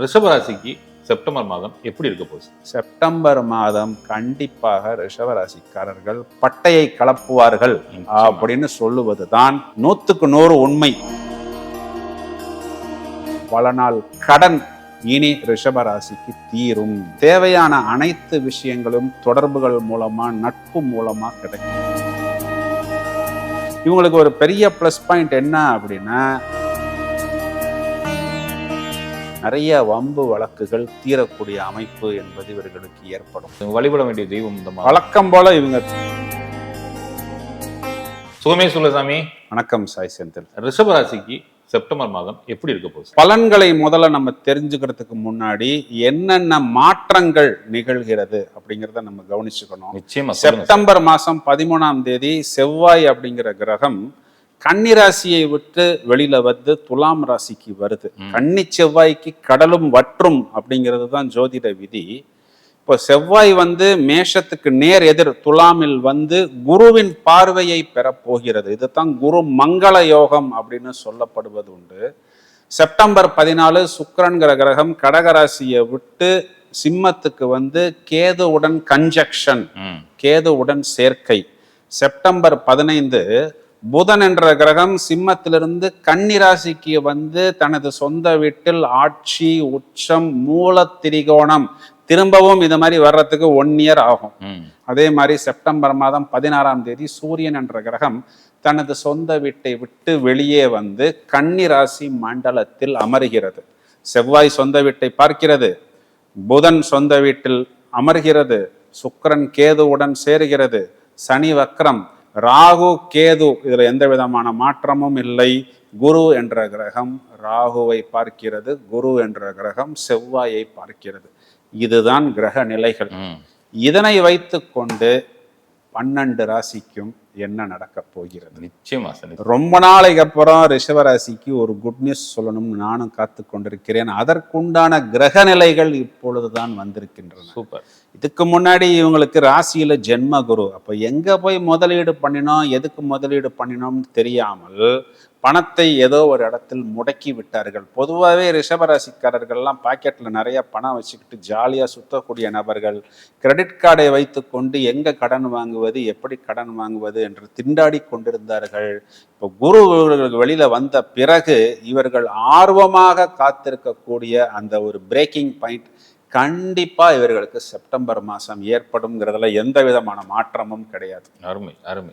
ரிஷபராசிக்கு செப்டம்பர் மாதம் எப்படி இருக்க போகுது? செப்டம்பர் மாதம் கண்டிப்பாக ரிஷவராசிக்காரர்கள் பட்டையை கலப்புவார்கள் அப்படின்னு சொல்லுவதுதான் நூத்துக்கு நூறு உண்மை. பல நாள் கடன் இனி ரிஷபராசிக்கு தீரும். தேவையான அனைத்து விஷயங்களும் தொடர்புகள் மூலமா நட்பு மூலமா கிடைக்கும். இவங்களுக்கு ஒரு பெரிய ப்ளஸ் பாயிண்ட் என்ன அப்படின்னா நிறைய வம்பு வழக்குகள் தீரக்கூடிய அமைப்பு என்பது இவர்களுக்கு ஏற்படும். வழிபட வேண்டிய தெய்வம் இந்த மாதம் வழக்கம் போல இவங்க. சுகமே சுல்லசாமி வணக்கம் சாய் செந்தில். ரிஷபராசிக்கு செப்டம்பர் மாதம் எப்படி இருக்க போகுது? பலன்களை முதல்ல நம்ம தெரிஞ்சுக்கிறதுக்கு முன்னாடி என்னென்ன மாற்றங்கள் நிகழ்கிறது அப்படிங்கிறத நம்ம கவனிச்சுக்கணும். நிச்சயமா செப்டம்பர் மாசம் பதிமூணாம் தேதி செவ்வாய் அப்படிங்கிற கிரகம் கன்னி ராசியை விட்டு வெளியில வந்து துலாம் ராசிக்கு வருது. கன்னி செவ்வாய்க்கு கடலும் வற்றும் அப்படிங்கிறது தான் ஜோதிட விதி. இப்போ செவ்வாய் வந்து மேஷத்துக்கு நேர் எதிர் துலாமில் வந்து குருவின் பார்வையை பெறப் போகிறது. இதுதான் குரு மங்கள யோகம் அப்படின்னு சொல்லப்படுவது உண்டு. செப்டம்பர் பதினாலு சுக்கிரன்கிற கிரகம் கடகராசியை விட்டு சிம்மத்துக்கு வந்து கேதுவுடன் கன்ஜக்ஷன் கேதுவுடன் சேர்க்கை. செப்டம்பர் பதினைந்து புதன் என்ற கிரகம் சிம்மத்திலிருந்து கன்னி ராசிக்கு வந்து தனது சொந்த வீட்டில் ஆட்சி உச்சம் மூல திரிகோணம் திரும்பவும் இது மாதிரி வர்றதுக்கு ஒன் இயர் ஆகும். அதே மாதிரி செப்டம்பர் மாதம் பதினாறாம் தேதி சூரியன் என்ற கிரகம் தனது சொந்த வீட்டை விட்டு வெளியே வந்து கன்னி ராசி மண்டலத்தில் அமருகிறது. செவ்வாய் சொந்த வீட்டை பார்க்கிறது. புதன் சொந்த வீட்டில் அமர்கிறது. சுக்கிரன் கேதுவுடன் சேருகிறது. சனி வக்ரம் ராகு கேது இதுல எந்த விதமான மாற்றமும் இல்லை. குரு என்ற கிரகம் ராகுவை பார்க்கிறது. குரு என்ற கிரகம் செவ்வாயை பார்க்கிறது. இதுதான் கிரக நிலைகள். இதனை வைத்துக்கொண்டு பன்னெண்டு ராசிக்கும் என்ன நடக்கப் போகிறது? நிச்சயமா சார். ரொம்ப நாளைக்கு அப்புறம் ரிஷப ராசிக்கு ஒரு குட் நியூஸ் சொல்லணும்னு நானும் காத்து கொண்டிருக்கிறேன். அதற்குண்டான கிரக நிலைகள் இப்பொழுதுதான் வந்திருக்கின்றன. சூப்பர். இதுக்கு முன்னாடி இவங்களுக்கு ராசியில ஜென்ம குரு. அப்ப எங்க போய் முதலீடு பண்ணினோம் எதுக்கு முதலீடு பண்ணினோம்னு தெரியாமல் பணத்தை ஏதோ ஒரு இடத்தில் முடக்கி விட்டார்கள். பொதுவாகவே ரிஷபராசிக்காரர்கள்லாம் பாக்கெட்டில் நிறைய பணம் வச்சுக்கிட்டு ஜாலியாக சுத்தக்கூடிய நபர்கள். கிரெடிட் கார்டை வைத்துக்கொண்டு எங்கே கடன் வாங்குவது எப்படி கடன் வாங்குவது என்று திண்டாடி கொண்டிருந்தார்கள். இப்போ குரு வெளியில் வந்த பிறகு இவர்கள் ஆர்வமாக காத்திருக்கக்கூடிய அந்த ஒரு பிரேக்கிங் பாயிண்ட் கண்டிப்பா இவர்களுக்கு செப்டம்பர் மாசம் ஏற்படும்ங்கிறதுல எந்த விதமான மாற்றமும் கிடையாது. அருமை அருமை.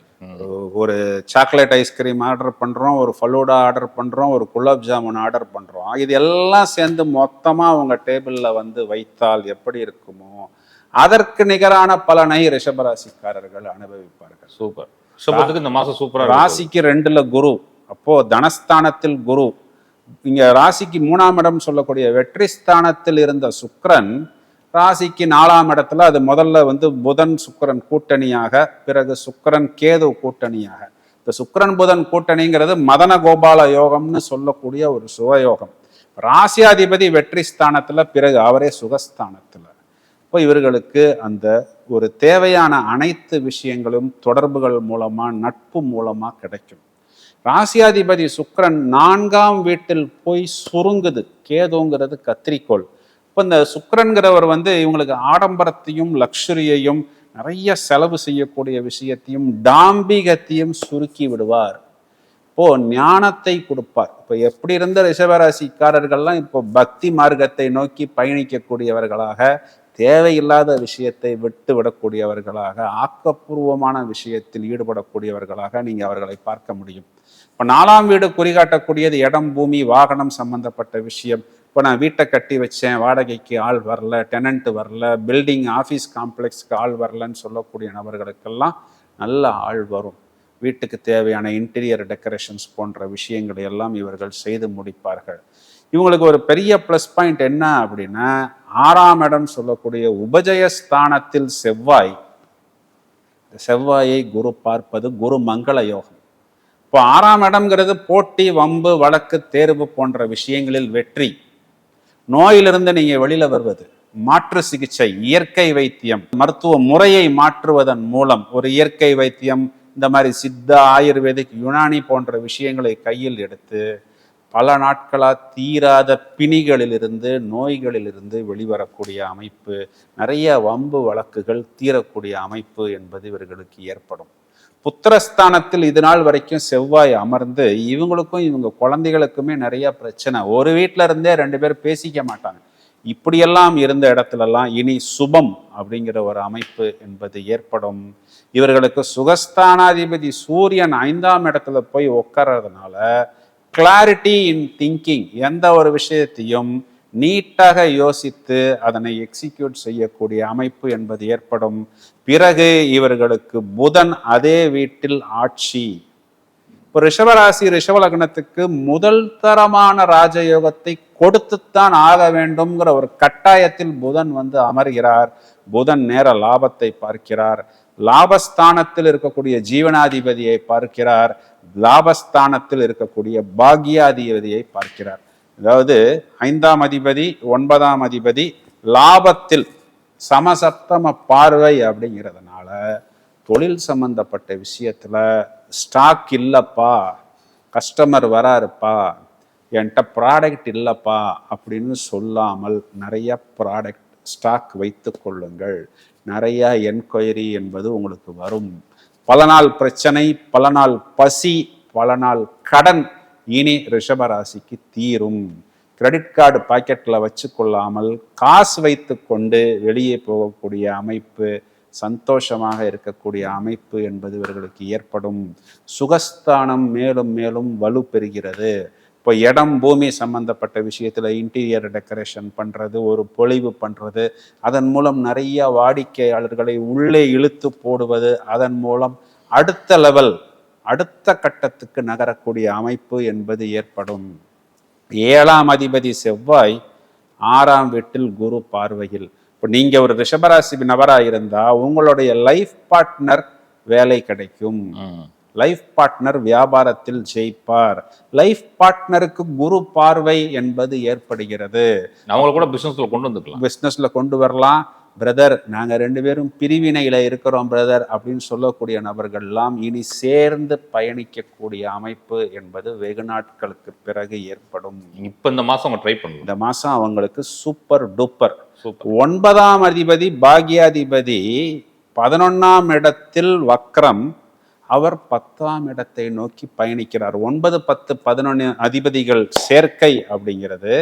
ஒரு சாக்லேட் ஐஸ்கிரீம் ஆர்டர் பண்றோம் ஒரு ஃபலூடா ஆர்டர் பண்றோம் ஒரு குலாப் ஜாமுன் ஆர்டர் பண்றோம். இது எல்லாம் சேர்ந்து மொத்தமா உங்க டேபிள்ல வந்து வைத்தால் எப்படி இருக்குமோ அதற்கு நிகரான பலனை ரிஷபராசிக்காரர்கள் அனுபவிப்பார்கள். சூப்பர். ரிஷபத்துக்கு இந்த மாசம் சூப்பரா இருக்கு. ராசிக்கு ரெண்டுல குரு அப்போ தனஸ்தானத்தில் குரு இங்கே ராசிக்கு மூணாம் இடம் சொல்லக்கூடிய வெற்றி ஸ்தானத்தில் இருந்த சுக்ரன் ராசிக்கு நாலாம் இடத்துல அது முதல்ல வந்து புதன் சுக்கரன் கூட்டணியாக பிறகு சுக்கிரன் கேது கூட்டணியாக. இந்த சுக்கரன் புதன் கூட்டணிங்கிறது மதன கோபால யோகம்னு சொல்லக்கூடிய ஒரு சுகயோகம். ராசியாதிபதி வெற்றி ஸ்தானத்தில் பிறகு அவரே சுகஸ்தானத்தில். இப்போ இவர்களுக்கு அந்த ஒரு தேவையான அனைத்து விஷயங்களும் தொடர்புகள் மூலமாக நட்பு மூலமாக கிடைக்கும். ராசியாதிபதி சுக்கரன் நான்காம் வீட்டில் போய் சுருங்குது. கேதுங்கிறது கத்திரிக்கோள். இப்போ இந்த சுக்கரன்கிறவர் வந்து இவங்களுக்கு ஆடம்பரத்தையும் லக்ஸுரியையும் நிறைய செலவு செய்யக்கூடிய விஷயத்தையும் டாம்பிகத்தையும் சுருக்கி விடுவார். இப்போ ஞானத்தை கொடுப்பார். இப்போ எப்படி இருந்த ரிஷபராசிக்காரர்கள்லாம் இப்போ பக்தி மார்க்கத்தை நோக்கி பயணிக்கக்கூடியவர்களாக தேவையில்லாத விஷயத்தை விட்டு விடக்கூடியவர்களாக ஆக்கப்பூர்வமான விஷயத்தில் ஈடுபடக்கூடியவர்களாக நீங்கள் அவர்களை பார்க்க முடியும். இப்போ நாலாம் வீடு குறிகாட்டக்கூடியது இடம் பூமி வாகனம் சம்பந்தப்பட்ட விஷயம். இப்போ நான் வீட்டை கட்டி வச்சேன் வாடகைக்கு ஆள் வரல டெனண்ட் வரல பில்டிங் ஆஃபீஸ் காம்ப்ளெக்ஸ்க்கு ஆள் வரலன்னு சொல்லக்கூடிய நபர்களுக்கெல்லாம் நல்ல ஆள் வரும். வீட்டுக்கு தேவையான இன்டீரியர் டெக்கரேஷன்ஸ் போன்ற விஷயங்களை எல்லாம் இவர்கள் செய்து முடிப்பார்கள். இவங்களுக்கு ஒரு பெரிய ப்ளஸ் பாயிண்ட் என்ன அப்படின்னா ஆறாம் இடம் சொல்லக்கூடிய உபஜயஸ்தானத்தில் செவ்வாய். செவ்வாயை குரு பார்ப்பது குரு மங்கள யோகம். இப்போ ஆறாம் இடம்ங்கிறது போட்டி வம்பு வழக்கு தேர்வு போன்ற விஷயங்களில் வெற்றி. நோயிலிருந்து நீங்கள் வெளியில் வருவது. மாற்று சிகிச்சை இயற்கை வைத்தியம் மருத்துவ முறையை மாற்றுவதன் மூலம் ஒரு இயற்கை வைத்தியம் இந்த மாதிரி சித்த ஆயுர்வேதிக் யுனானி போன்ற விஷயங்களை கையில் எடுத்து பல நாட்களாக தீராத பிணிகளிலிருந்து நோய்களிலிருந்து வெளிவரக்கூடிய அமைப்பு நிறைய வம்பு வழக்குகள் தீரக்கூடிய அமைப்பு என்பது இவர்களுக்கு ஏற்படும். புத்திரஸ்தானத்தில் இது நாள் வரைக்கும் செவ்வாய் அமர்ந்து இவங்களுக்கும் இவங்க குழந்தைகளுக்குமே நிறைய பிரச்சனை. ஒரு வீட்டில இருந்தே ரெண்டு பேர் பேசிக்க மாட்டாங்க. இப்படியெல்லாம் இருந்த இடத்துலலாம் இனி சுபம் அப்படிங்கிற ஒரு அமைப்பு என்பது ஏற்படும். இவர்களுக்கு சுகஸ்தானாதிபதி சூரியன் ஐந்தாம் இடத்துல போய் உட்கார்றதுனால கிளாரிட்டி இன் திங்கிங் எந்த ஒரு விஷயத்தையும் நீட்டாக யோசித்து அதனை எக்ஸிக்யூட் செய்யக்கூடிய அமைப்பு என்பது ஏற்படும். பிறகு இவர்களுக்கு புதன் அதே வீட்டில் ஆட்சி. இப்போ ரிஷபராசி ரிஷப லக்னத்துக்கு முதல் தரமான ராஜயோகத்தை கொடுத்துத்தான் ஆக வேண்டும்ங்கிற ஒரு கட்டாயத்தில் புதன் வந்து அமர்கிறார். புதன் நேர லாபத்தை பார்க்கிறார். லாபஸ்தானத்தில் இருக்கக்கூடிய ஜீவனாதிபதியை பார்க்கிறார். லாபஸ்தானத்தில் இருக்கக்கூடிய பாக்யாதிபதியை பார்க்கிறார். அதாவது ஐந்தாம் அதிபதி ஒன்பதாம் அதிபதி லாபத்தில் சமசப்தம பார்வை அப்படிங்கிறதுனால தொழில் சம்பந்தப்பட்ட விஷயத்தில் ஸ்டாக் இல்லைப்பா கஸ்டமர் வராருப்பா என்கிட்ட ப்ராடக்ட் இல்லைப்பா அப்படின்னு சொல்லாமல் நிறைய ப்ராடக்ட் ஸ்டாக் வைத்து கொள்ளுங்கள். நிறைய என்கொயரி என்பது உங்களுக்கு வரும். பல நாள் பிரச்சனை பல நாள் பசி பல நாள் கடன் இனி ரிஷபராசிக்கு தீரும். கிரெடிட் கார்டு பாக்கெட்டில் வச்சு கொள்ளாமல் காசு வைத்து கொண்டு வெளியே போகக்கூடிய அமைப்பு சந்தோஷமாக இருக்கக்கூடிய அமைப்பு என்பது இவர்களுக்கு ஏற்படும். சுகஸ்தானம் மேலும் மேலும் வலு பெறுகிறது. இப்போ இடம் பூமி சம்பந்தப்பட்ட விஷயத்தில் இன்டீரியர் டெக்கரேஷன் பண்ணுறது ஒரு பொழிவு பண்ணுறது அதன் மூலம் நிறைய வாடிக்கையாளர்களை உள்ளே இழுத்து போடுவது அதன் மூலம் அடுத்த லெவல் அடுத்த கட்டத்துக்கு நகரக்கூடிய அமைப்பு என்பது ஏற்படும். ஏழாம் அதிபதி செவ்வாய் ஆறாம் வீட்டில் குரு பார்வையில். இப்போ நீங்க ஒரு ரிஷபராசி நபரா இருந்தா உங்களுடைய லைஃப் பார்ட்னர் வேலை கிடைக்கும். லைஃப் பார்ட்னர் வியாபாரத்தில் ஜெயிப்பார். லைஃப் பார்ட்னருக்கு குரு பார்வை என்பது ஏற்படுகிறது. அவங்கள கூட பிசினஸ்ல கொண்டு வந்துக்கலாம். பிஸ்னஸ்ல கொண்டு வரலாம். பிரதர் நாங்க ரெண்டு பேரும் பிரிவினையில இருக்கிறோம் பிரதர் அப்படின்னு சொல்லக்கூடிய நபர்கள்லாம் இனி சேர்ந்து பயணிக்கக்கூடிய அமைப்பு என்பது வெகு நாட்களுக்கு பிறகு ஏற்படும். இப்ப இந்த மாசம் அவங்க ட்ரை பண்ணலாம் இந்த மாசம் அவங்களுக்கு சூப்பர் டூப்பர் ஒன்பதாம் அதிபதி பாக்யாதிபதி பதினொன்னாம் இடத்தில் வக்ரம் அவர் பத்தாம் இடத்தை நோக்கி பயணிக்கிறார். ஒன்பது பத்து பதினொன்று அதிபதிகள் சேர்க்கை அப்படிங்கிறது.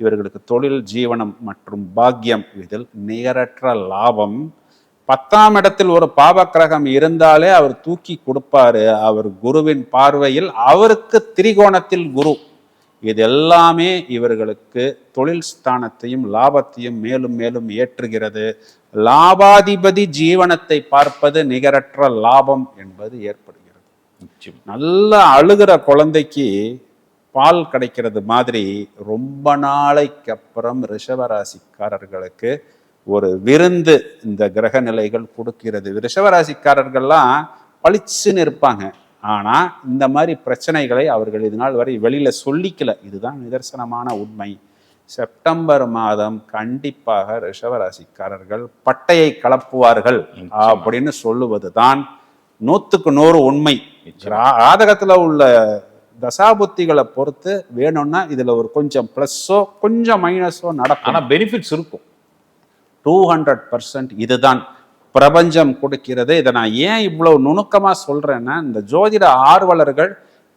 இவர்களுக்கு தொழில் ஜீவனம் மற்றும் பாக்கியம் இதில் நிகரற்ற லாபம். பத்தாம் இடத்தில் ஒரு பாவக்கிரகம் இருந்தாலே அவர் தூக்கி கொடுப்பாரு. அவர் குருவின் பார்வையில் அவருக்கு திரிகோணத்தில் குரு. இது எல்லாமே இவர்களுக்கு தொழில் ஸ்தானத்தையும் லாபத்தையும் மேலும் மேலும் ஏற்றுகிறது. லாபாதிபதி ஜீவனத்தை பார்ப்பது நிகரற்ற லாபம் என்பது ஏற்படுகிறது. நல்ல அழுகிற குழந்தைக்கு பால் கிடைக்கிறது மாதிரி ரொம்ப நாளைக்கு அப்புறம் ரிஷபராசிக்காரர்களுக்கு ஒரு விருந்து இந்த கிரக நிலைகள் கொடுக்கிறது ரிஷபராசிக்காரர்கள்லாம் பளிச்சுன்னு இருப்பாங்க. ஆனா இந்த மாதிரி பிரச்சனைகளை அவர்கள் இது நாள் வரை வெளியில சொல்லிக்கல. இதுதான் நிதர்சனமான உண்மை. செப்டம்பர் மாதம் கண்டிப்பாக ரிஷபராசிக்காரர்கள் பட்டையை கலப்புவார்கள் அப்படின்னு சொல்லுவதுதான் நூத்துக்கு நூறு உண்மை. ஜாதகத்துல உள்ள தசாபுத்திகளை பொறுத்து வேணும்னா இதுல ஒரு கொஞ்சம் ப்ளஸ்ஸோ கொஞ்சம் மைனஸோ நடக்கும். ஆனா பெனிஃபிட்ஸ் இருக்கும். டூ ஹண்ட்ரட் பர்சன்ட் இதுதான். பிரபஞ்சம் கொடுக்கிறது. இதை நான் ஏன் இவ்வளவு நுணுக்கமா சொல்றேன்னா இந்த ஜோதிட ஆர்வலர்கள்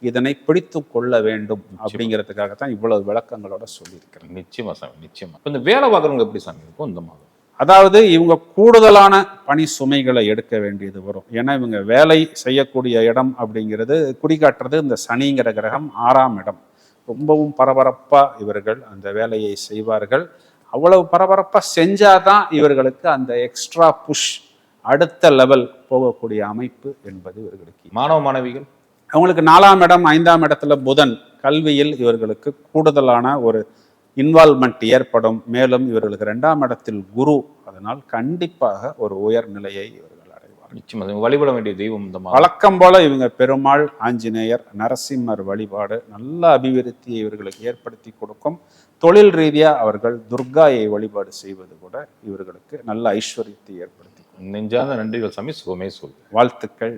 இதனை பிடித்து கொள்ள வேண்டும் அப்படிங்கிறதுக்காக தான் இவ்வளவு விளக்கங்களோட சொல்லியிருக்கிறேன். நிச்சயமா சாமி நிச்சயமா. இந்த வேலை பார்க்குறவங்க எப்படி சாமி இருக்கும்? இந்த மாதம் அதாவது இவங்க கூடுதலான பணி சுமைகளை எடுக்க வேண்டியது வரும். ஏன்னா இவங்க வேலை செய்யக்கூடிய இடம் அப்படிங்கிறது குறிகாட்டுறது இந்த சனிங்கிற கிரகம் ஆறாம் இடம். ரொம்பவும் பரபரப்பா இவர்கள் அந்த வேலையை செய்வார்கள். அவ்வளவு பரபரப்பா செஞ்சாதான் இவர்களுக்கு அந்த எக்ஸ்ட்ரா புஷ் அடுத்த லெவல் போகக்கூடிய அமைப்பு என்பது இவர்களுக்கு மாணவ மாணவிகள்? அவங்களுக்கு நாலாம் இடம் ஐந்தாம் இடத்துல புதன். கல்வியில் இவர்களுக்கு கூடுதலான ஒரு இன்வால்மெண்ட் ஏற்படும். மேலும் இவர்களுக்கு ரெண்டாம் இடத்தில் குரு. அதனால் கண்டிப்பாக ஒரு உயர்நிலையை இவர்கள் அடைவார்கள். நிச்சயமா வழிபட வேண்டிய தெய்வம் இந்த வழக்கம் போல இவங்க பெருமாள் ஆஞ்சநேயர் நரசிம்மர் வழிபாடு நல்ல அபிவிருத்தியை இவர்களுக்கு ஏற்படுத்தி கொடுக்கும். தொழில் ரீதியா அவர்கள் துர்காயை வழிபாடு செய்வது கூட இவர்களுக்கு நல்ல ஐஸ்வர்யத்தை ஏற்படுத்தி. நெஞ்சாத நன்றிகள் சாமி சுகமே சொல்லு. வாழ்த்துக்கள்.